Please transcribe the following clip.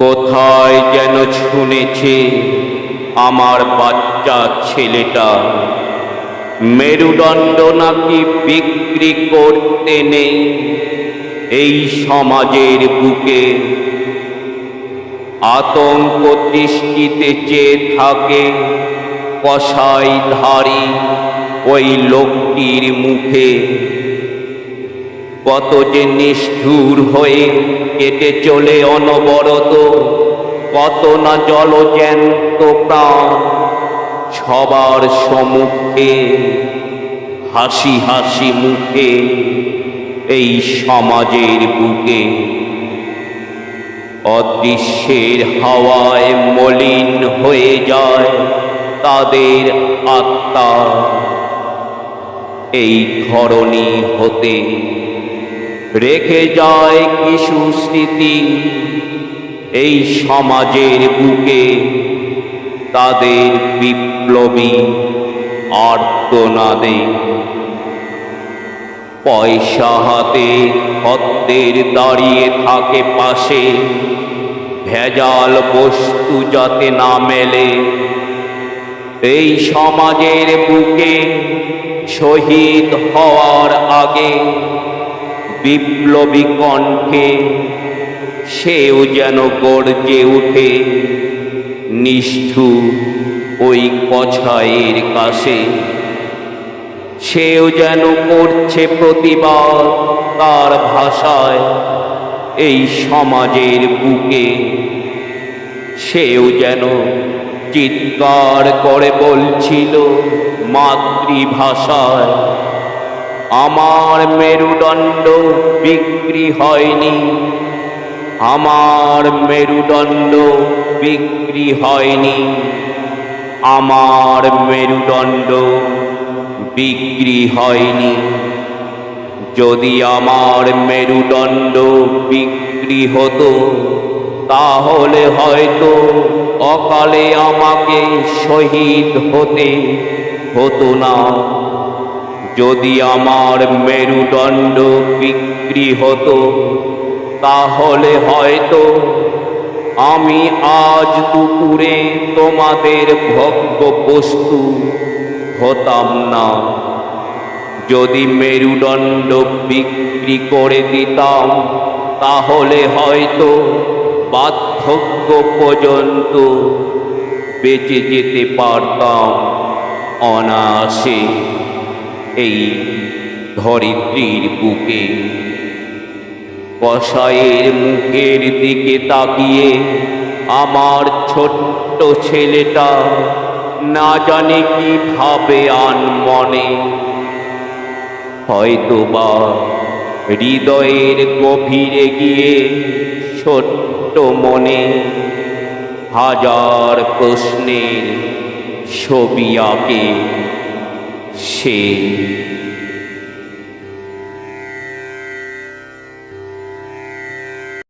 কোথায় যেন শুনেছে আমার বাচ্চা ছেলেটা। মেরুদণ্ড নাকি বিক্রি করতে নেই এই সমাজের বুকে। আতঙ্ক দৃষ্টিতে চেয়ে থাকে কষাই ধারি ওই লোকটির মুখে। কত যে নিষ্ঠুর হয়ে কেটে চলে অনবরত, কত না জলজ্যান্ত প্রাণ সবার সম্মুখে, হাসি হাসি মুখে এই সমাজের বুকে। অদৃশ্যের হাওয়ায় মলিন হয়ে যায় তাদের আত্মা। এই ধরনী হতে রেখে যায় কিছু স্মৃতি এই সমাজের বুকে। তাদের বিপ্লবী আর্তনাদে পয়সা হাতে হদ্দের দাঁড়িয়ে থাকে পাশে। ভেজাল বস্তু যাতে না মেলে। এই সমাজের বুকে শহীদ হওয়ার আগে বিপ্লবী কণ্ঠে সেও যেন গর্জে উঠে, নিষ্ঠু ওই কছায়ের কাছে। সেও যেন করছে প্রতিবাদ তার ভাষায় এই সমাজের বুকে। সেও যেন চিৎকার করে বলছিল মাতৃভাষায় আমার মেরুদণ্ড বিক্রি হয়নি। আমার মেরুদণ্ড বিক্রি হয়নি। আমার মেরুদণ্ড বিক্রি হয়নি। যদি আমার মেরুদণ্ড বিক্রি হতো, তাহলে হয়তো অকালে আমাকে শহীদ হতে হতো না। যদি আমার মেরুদণ্ড বিক্রি হতো, তাহলে হয়তো আমি আজ দুপুরে তোমাদের ভোগ্য বস্তু হতাম না। যদি মেরুদণ্ড বিক্রি করে দিতাম, তাহলে হয়তো বার্ধক্য পর্যন্ত বেঁচে যেতে পারতাম অনায়াসে। এই ধরিত্রীর বুকে। কষায়ের মুখের দিকে তাকিয়ে আমার ছোট্ট ছেলেটা না জানে কি ভাবে আন মনে। হয়তো বা হৃদয়ের গভীরে গিয়ে ছোট্ট মনে হাজার প্রশ্নের ছবি আঁকে। 心